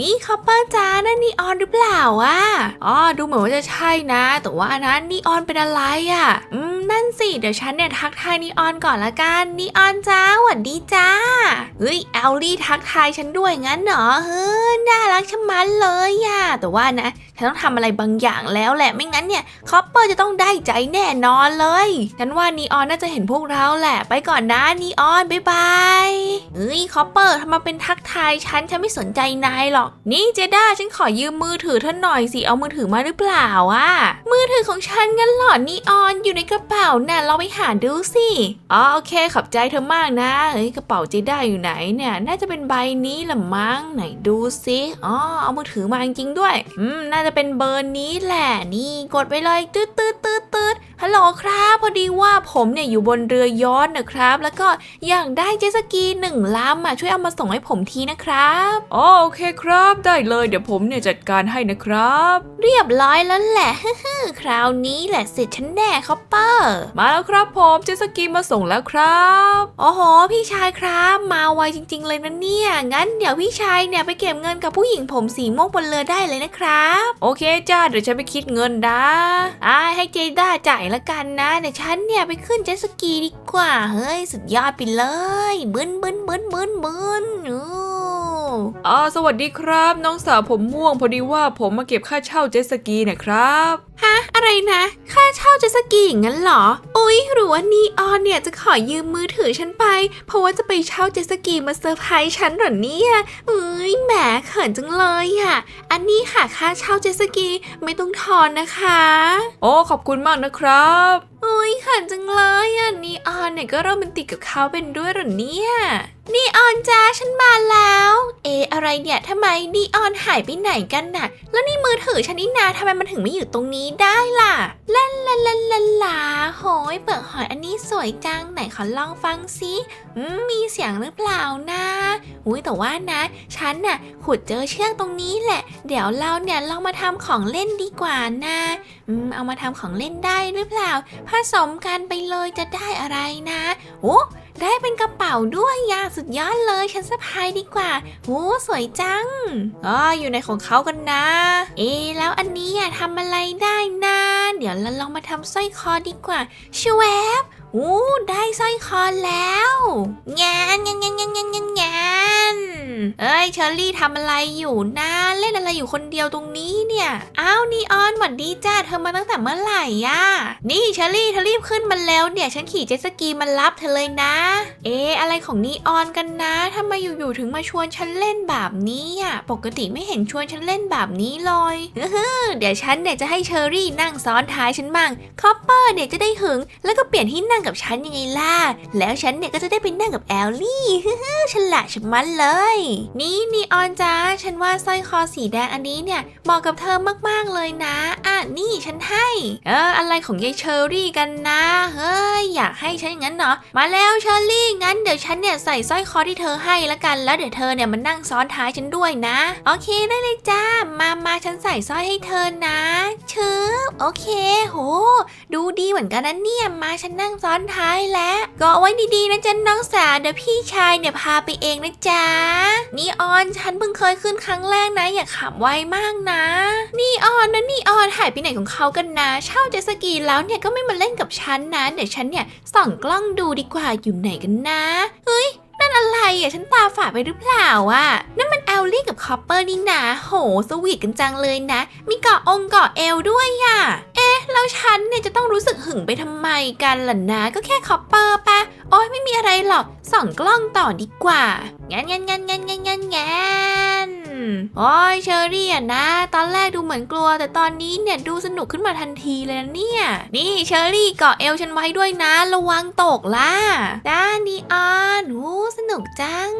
นี่คอปเปอร์จ้านั่นนีออนหรือเปล่าอะอ๋อดูเหมือนว่าจะใช่นะ แต่ว่าอันนั้นนีออนเป็นอะไรอะ อืม นั่นสิ เดี๋ยวฉันเนี่ยทักทายนีออนก่อนละกัน นีออนจ้าหวัดดีจ้า เฮ้ยแอลลี่ทักทายฉันด้วยงั้นเหรอ เฮ้ยน่ารักชะมัดเลยอะแต่ว่านะ ฉันต้องทำอะไรบางอย่างแล้วแหละ ไม่งั้นเนี่ยคอปเปอร์จะต้องได้ใจแน่นอนเลย ฉันว่านีออนน่าจะเห็นพวกเราแหละ ไปก่อนนะนีออนบ๊ายบายเฮ้ยคอปเปอร์ทำมาเป็นทักทายฉันฉันไม่สนใจนายหรอก นี่เจด้าฉันขอยืมมือถือเธอหน่อยสิ เอามือถือมาหรือเปล่าอะมือถือของฉันงั้นหรอนีออนอยู่ในกระเป๋าน่ะเราไปหาดูสิอ๋อโอเคขอบใจเธอมากนะเฮ้ยกระเป๋าเจด้าอยู่ไหนเนี่ยน่าจะเป็นใบนี้ละมั้งไหนดูสิอ๋อเอามือถือมาจริงๆด้วย อืมน่าจะเป็นเบอร์นี้แหละ นี่กดไปเลยตืดตืดตืดตืดฮัลโหลครับพอดีว่าผมเนี่ยอยู่บนเรือย้อนนะครับ แล้วก็อยากได้เจ็ตสกีหนึ่งลำอะช่วยเอามาส่งให้ผมทีนะครับอ๋อโอเคครับได้เลยเดี๋ยวผมเนี่ยจัดการให้นะครับ เรียบร้อยแล้วแหละคราวนี้แหละเสร็จฉันแน่คอปเปอร์มาแล้วครับผมเจตสกีมาส่งแล้วครับโอ้โห พี่ชายครับ มาไวจริง ๆ เลยนะเนี่ย งั้นเดี๋ยวพี่ชายเนี่ยไปเก็บเงินกับผู้หญิงผมสีม่วงบนเรือได้เลยนะครับ โอเคจ้าเดี๋ยวฉันไปคิดเงินนะอ่าให้เจด้าจ่ายละกันนะเดี๋ยวฉันเนี่ยไปขึ้นเจ็ตสกีดีกว่า เฮ้ยสุดยอดไปเลยบึนบึนบึนบึนบึนอู้อ๋อสวัสดีครับ น้องสาวผมม่วงพอดีว่าผมมาเก็บค่าเช่าเจ็ตสกีนะครับฮะอะไรนะค่า เช่าเจ็ตสกีอย่างนั้นเหรอ อุ๊ยหรือว่านีออนเนี่ยจะขอยืมมือถือฉันไป เพราะว่าจะไปเช่าเจ็ตสกีมาเซอร์ไพรส์ฉันเหรอเนี่ยเอ้ยแหมเขินจังเลยอะ อันนี้ค่ะค่าเช่าเจ็ตสกีไม่ต้องทอนนะคะ โอ้ขอบคุณมากนะครับโอ้ยเขินจังเลยอะนีออนเนี่ยก็โรแมนติกกับเขาเป็นด้วยเหรอเนี่ยนีออนจ้าฉันมาแล้ว เอะอะไรเนี่ยทำไมนีออนหายไปไหนกันน่ะ แล้วนี่มือถือฉันนี่นาทำไมมันถึงไม่อยู่ตรงนี้ได้ล่ะลา ลาลาลาลาโหยเปลือกหอยอันนี้สวยจังไหนขอลองฟังซิมีเสียงหรือเปล่านะอุ้ยแต่ว่านะ ฉันน่ะขุดเจอเชือกตรงนี้แหละ เดี๋ยวเราเนี่ยลองมาทำของเล่นดีกว่านะอืมเอามาทำของเล่นได้หรือเปล่า ผสมกันไปเลยจะได้อะไรนะโอ้ได้เป็นกระเป๋าด้วยยาสุดยอดเลยฉันสะพายดีกว่าโอ้สวยจังอ๋ออยู่ในของเขากันนะ เอแล้วอันนี้อะทำอะไรได้นะ เดี๋ยวเราลองมาทำสร้อยคอดีกว่าชวบ อ้ได้สร้อยคอแล้วงานงานงานงานงานงานงานเอ้ยเชอรี่ทำอะไรอยู่นะเล่นอะไรอยู่คนเดียวตรงนี้เนี่ยอ้าวนีออนหวัดดีจ้าเธอมาตั้งแต่เมื่อไหร่อะนี่เชอรี่เธอรีบขึ้นมาแล้วเนี่ยฉันขี่เจ็ตสกีมารับเธอเลยนะ เอ๊ะอะไรของนีออนกันนะทำไมอยู่ๆถึงมาชวนฉันเล่นแบบนี้อะปกติไม่เห็นชวนฉันเล่นแบบนี้เลยอื้อเดี๋ยวฉันเนี่ยจะให้เชอรี่นั่งซ้อนท้ายฉันมั่งคอปเปอร์เนี่ยจะได้หึงแล้วก็เปลี่ยนที่นั่งกับฉันยังไงล่ะ แล้วฉันเนี่ยก็จะได้ไปนั่งกับแอลลี่ฮึ่มฉลาดชะมัดเลย นี่นีออนจ้าฉันว่าสร้อยคอสีแดงอันนี้เนี่ยเหมาะกับเธอมากๆเลยนะ อะนี่ฉันให้ เอออะไรของยายเชอรี่กันนะ เฮ้ยอยากให้ฉันอย่างนั้นเนาะมาแล้วเชอรี่งั้นเดี๋ยวฉันเนี่ยใส่สร้อยคอที่เธอให้ละกัน แล้วเดี๋ยวเธอเนี่ยมานั่งซ้อนท้ายฉันด้วยนะ โอเคได้เลยจ้ามามาฉันใส่สร้อยให้เธอนะเชึบโอเค โห ดูดีเหมือนกันนะเนี่ยมาฉันนั่งซ้อนออนท้ายแล้วก็เอาไว้ดีๆนะจ๊ะน้องสาวเดี๋ยวพี่ชายเนี่ยพาไปเองนะจ๊ะนี่ออนฉันเพิ่งเคยขึ้นครั้งแรกนะ อย่าขับไวมากนะ นี่ออนนะนี่ออนหายไปไหนของเขากันนะ เช่าเจสกีแล้วเนี่ยก็ไม่มาเล่นกับฉันนะเดี๋ยวฉันเนี่ยส่องกล้องดูดีกว่าอยู่ไหนกันนะเฮ้ยันอะไรอะฉันตาฝาดไปหรือเปล่าอะนั่นมันแอลลี่กับคอปเปอร์นี่นะโหสวีทกันจังเลยนะ มีเกาะองค์เกาะเอลด้วยอะแล้วฉันเนี่ยจะต้องรู้สึกหึงไปทำไมกันล่ะนะก็แค่คอปเปอร์ปะโอ้ยไม่มีอะไรหรอกส่องกล้องต่อดีกว่างั้นงั้นงั้นงั้นงั้นงั้นงั้น โอ้ยเชอรี่อะนะ ตอนแรกดูเหมือนกลัว แต่ตอนนี้เนี่ยดูสนุกขึ้นมาทันทีเลยนะเนี่ย นี่เชอรี่เกาะเอวฉันไว้ด้วยนะ ระวังตกล่ะด้านนีออนโอ้สนุกจัง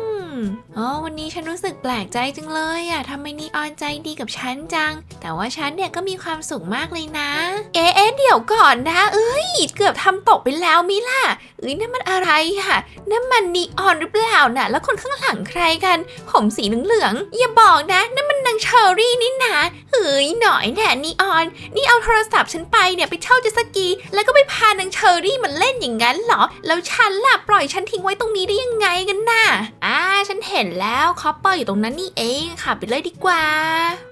อ๋อวันนี้ฉันรู้สึกแปลกใจจังเลยอะทำไมนีออนใจดีกับฉันจัง แต่ว่าฉันเนี่ยก็มีความสุขมากเลยนะ เอ๊ะเดี๋ยวก่อนนะ เอ้ย เกือบทำตกไปแล้วมิล่ะเอ้ยนั่นมันอะไรอะนั่นมันนีออนหรือเปล่าน่ะ แล้วคนข้างหลังใครกัน ผมสีเหลืองๆอย่าบอกนะนั่นมันนางเชอรี่นี่นา ฮ้ยหน่อยแน่นีออน นี่เอาโทรศัพท์ฉันไปเนี่ยไปเช่าเจ็ตสกี แล้วก็ไปพานางเชอรี่มันเล่นอย่างนั้นเหรอ แล้วฉันล่ะปล่อยฉันทิ้งไว้ตรงนี้ได้ยังไงกันน่ะอ่าฉันเห็นแล้วคอปเปอร์อยู่ตรงนั้นนี่เองขับไปเลยดีกว่า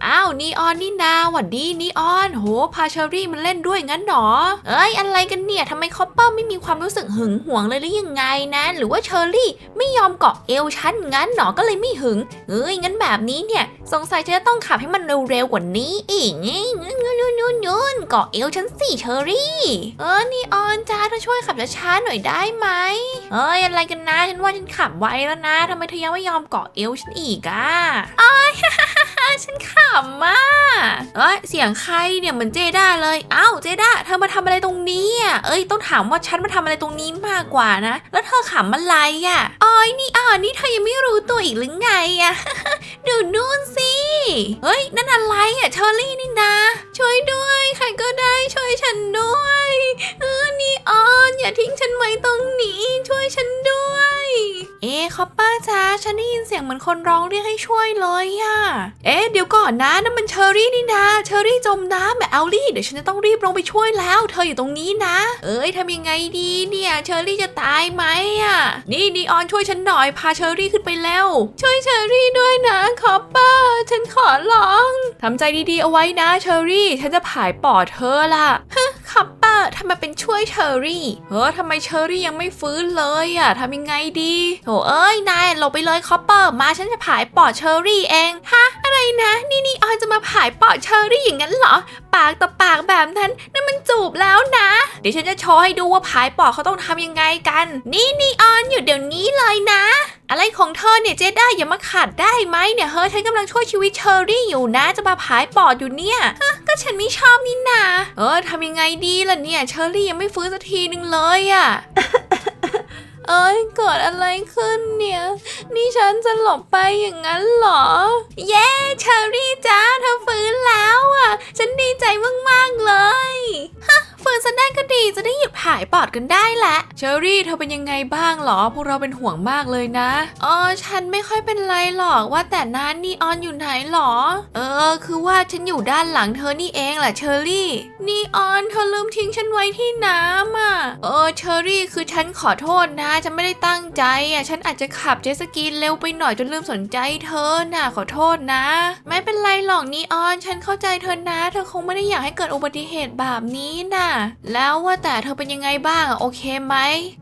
อ้าวนีออนนี่นาหวัดดีนีออน โหพาเชอรี่มันเล่นด้วยงั้นเหรอ เอ้ยอะไรกันเนี่ยทำไมคอปเปอร์ไม่มีความรู้สึกหึงหวงเลยหรือยังไงนะ หรือว่าเชอรี่ไม่ยอมเกาะเอวฉันงั้นเหรอก็เลยไม่หึง เอ้ยงั้นแบบนี้เนี่ย สงสัยจะต้องขับให้มันเร็วๆกว่านี้อีกงี้นู่นนู่นนู่นนู่นเกาะเอวฉันสิเชอรี่ เออนี่ออนจ้าเธอช่วยขับช้าๆหน่อยได้ไหมเอ้ยอะไรกันนะฉันว่าฉันขับไวแล้วนะทำไมเธอยังไม่ยอมเกาะเอวฉันอีกอะอ้ย ฉันขำมากเอ้ยเสียงใครเนี่ยเหมือนเจด้าเลยอ้าวเจด้าเธอมาทำอะไรตรงนี้อะเอ้ยต้องถามว่าฉันมาทำอะไรตรงนี้มากกว่านะ แล้วเธอขำอะไรอะอ้อยนี่อ่านี่เธอยังไม่รู้ตัวอีกหรือไงอะดูนู่นสิเฮ้ยนั่นอะไรอะเชอรี่นี่นะ ช่วยด้วยใครก็ได้ช่วยฉันด้วยเออนี่ออนอย่าทิ้งฉันไว้ตรงนี้ ช่วยฉันด้วย เอ๊ะคอปเปอร์จ้าฉันได้ยินเสียงเหมือนคนร้องเรียกให้ช่วยเลยอะเอ๊ะเดี๋ยวก่อนนะนั่นมันเชอรี่นี่นะ เชอรี่จมน้ำแบบเอลลี่เดี๋ยวฉันจะต้องรีบลงไปช่วยแล้ว เธออยู่ตรงนี้นะ เอ้ยทำยังไงดีเนี่ยเชอรี่จะตายไหมอะนี่นีออนช่วยฉันหน่อยพาเชอรี่ขึ้นไปแล้ว ช่วยเชอรี่ด้วยนะคอปเปอร์ฉันขอร้องทำใจดีๆเอาไว้นะเชอรี่ฉันจะผายปอดเธอล่ะคอปเปอร์ทำไมเป็นช่วยเชอรี่เฮ้อทำไมเชอรี่ยังไม่ฟื้นเลยอะทำยังไงดีโถเอ้ยนายหลบไปเลยคอปเปอร์มาฉันจะผายปอดเชอรี่เองฮะอะไร นะ นี่นี่ออนจะมาผายปอดเชอรี่อย่างนั้นเหรอ ปากต่อปากแบบนั้นนั่นมันจูบแล้วนะ เดี๋ยวฉันจะโชว์ให้ดูว่าผายปอดเขาต้องทำยังไงกัน นี่นี่ออนอยู่เดี๋ยวนี้เลยนะ อะไรของเธอเนี่ยเจได้อย่ามาขัดได้ไหมเนี่ยเฮ้ยฉันกำลังช่วยชีวิตเชอรี่อยู่นะ จะมาผายปอดอยู่เนี่ยก็ฉันไม่ชอบนี่นาเออทำยังไงดีล่ะเนี่ยเชอรี่ยังไม่ฟื้นสักทีนึงเลยอะเอ้ยเกิดอะไรขึ้นเนี่ย นี่ฉันจะหลบไปอย่างนั้นเหรอ เย้เชอรี่จ้าเธอฟื้นแล้วอะ ฉันดีใจมาก ๆ เลย ฮะฟื้นซะได้ก็ดีจะได้หยุดผายปอดกันได้แหละ เชอรี่เธอเป็นยังไงบ้างหรอ พวกเราเป็นห่วงมากเลยนะอ๋อฉันไม่ค่อยเป็นไรหรอกว่าแต่นั้นนีออนอยู่ไหนหรอ เออ คือว่าฉันอยู่ด้านหลังเธอนี่เองแหละเชอรี่นีออนเธอลืมทิ้งฉันไว้ที่น้ำอะเออเชอรี่คือฉันขอโทษนะฉันไม่ได้ตั้งใจอะฉันอาจจะขับเจสกีเร็วไปหน่อยจนลืมสนใจเธอน่ะขอโทษนะ ไม่เป็นไรหรอกนีออน ฉันเข้าใจเธอนะ เธอคงไม่ได้อยากให้เกิดอุบัติเหตุแบบนี้น่ะแล้วว่าแต่เธอเป็นยังไงบ้างอะโอเคไหม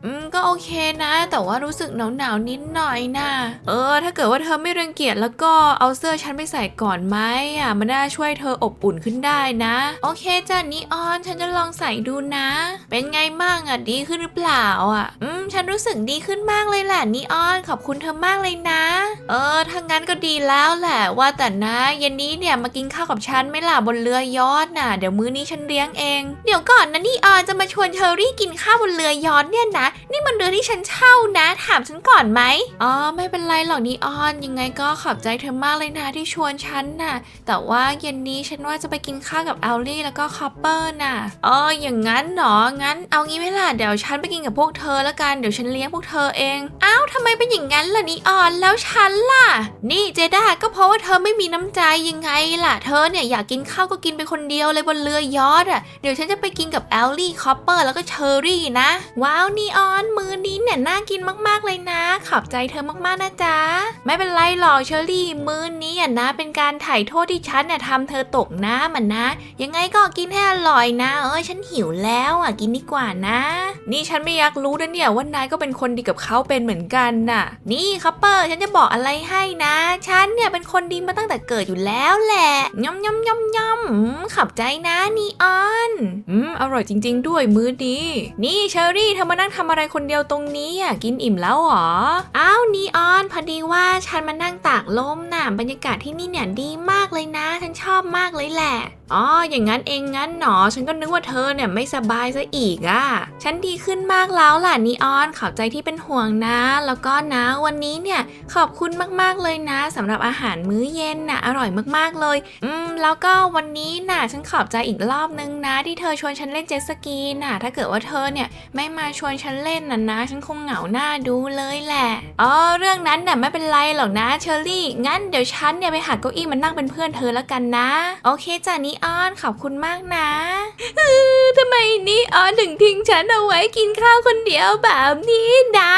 อืมก็โอเคนะ แต่ว่ารู้สึกหนาวหนาวนิดหน่อยนะเออ ถ้าเกิดว่าเธอไม่รังเกียจแล้วก็เอาเสื้อฉันไปใส่ก่อนไหมอะมันน่าช่วยเธออบอุ่นขึ้นได้นะ โอเคจ้ะนีออนฉันจะลองใส่ดูนะ เป็นไงบ้างอะดีขึ้นหรือเปล่าอะอืมฉันรู้สึกดีขึ้นมากเลยแหละนีออนขอบคุณเธอมากเลยนะ เออถ้างั้นก็ดีแล้วแหละว่าแต่นะเย็นนี้เนี่ยมากินข้าวกับฉันไหม่ล่ะบนเรือยอดน่ะ เดี๋ยวมื้อนี้ฉันเลี้ยงเอง เดี๋ยวก่อนนะนีออนจะมาชวนเชอรี่กินข้าวบนเรือยอดเนี่ยนะ นี่มันเรือที่ฉันเช่านะ ถามฉันก่อนไหมอ๋อไม่เป็นไรหรอกนี่ออนยังไงก็ขอบใจเธอมากเลยนะที่ชวนฉันน่ะ แต่ว่าเย็นนี้ฉันว่าจะไปกินข้าวกับแอลลี่แล้วก็คอปเปอร์น่ะอ๋ออย่างงั้นเหรองั้น เอางี้ไหมล่ะเดี๋ยวฉันไปกินกับพวกเธอแล้วกันเดี๋ยวฉันเลี้ยงพวกเธอเองอ้าวทำไมเป็นอย่างนั้นล่ะนี่ออนแล้วฉันล่ะ นี่เจด้าก็เพราะว่าเธอไม่มีน้ำใจยังไงล่ะ เธอเนี่ยอยากกินข้าวก็กินไปคนเดียวเลยบนเรือยอดอะเดี๋ยวฉันจะไปกินกับแอลลี่คอปเปอร์แล้วก็เชอรี่นะ ว้าวนีออนมือนี้เนี่ยน่ากินมากๆเลยนะ ขอบใจเธอมากๆนะจ๊ะ ไม่เป็นไรหรอกเชอรี่มือนี้อะนะ เป็นการถ่ายโทษที่ฉันเนี่ยทำเธอตกน้ำมันนะ ยังไงก็กินให้อร่อยนะ เอ้ยฉันหิวแล้วอะกินดีกว่านะ นี่ฉันไม่อยากรู้นะเนี่ยว่านายก็เป็นคนดีกับเขาเป็นเหมือนกันน่ะ นี่คัปเปอร์ฉันจะบอกอะไรให้นะ ฉันเนี่ยเป็นคนดีมาตั้งแต่เกิดอยู่แล้วแหละย่อมย่อมย่อมย่อมอืมขอบใจนะนีออน อืมอร่อยจริง ๆ ด้วยมื้อนี้ นี่เชอรี่เธอมานั่งทำอะไรคนเดียวตรงนี้อะกินอิ่มแล้วเหรอ อ้าวนีออนพอดีว่าฉันมานั่งตากลมน่ะบรรยากาศที่นี่เนี่ยดีมากเลยนะ ฉันชอบมากเลยแหละอ๋อ อย่างนั้นเองงั้นหนอ ฉันก็นึกว่าเธอเนี่ยไม่สบายซะอีกอะ่ะ ฉันดีขึ้นมากแล้วล่ะนีออน ขอบใจที่เป็นห่วงนะ แล้วก็นะวันนี้เนี่ยขอบคุณมากๆเลยนะสำหรับอาหารมื้อเย็นน่ะอร่อยมากๆเลย อืม แล้วก็วันนี้น่ะ ฉันขอบใจอีกรอบนึงนะ ที่เธอชวนฉันเล่นเจ็ตสกีน่ะ ถ้าเกิดว่าเธอเนี่ยไม่มาชวนฉันเล่นน่ะนะ ฉันคงเหงาหน้าดูเลยแหละ อ๋อ เรื่องนั้นน่ะไม่เป็นไรหรอกนะเชอรี่ งั้นเดี๋ยวฉันเนี่ยไปหาเก้าอี้มานั่งเป็นเพื่อนเธอแล้วกันนะ โอเคจ้ะนีออนขอบคุณมากนะเออทำไมนีออนถึงทิ้งฉันเอาไว้กินข้าวคนเดียวแบบนี้นะ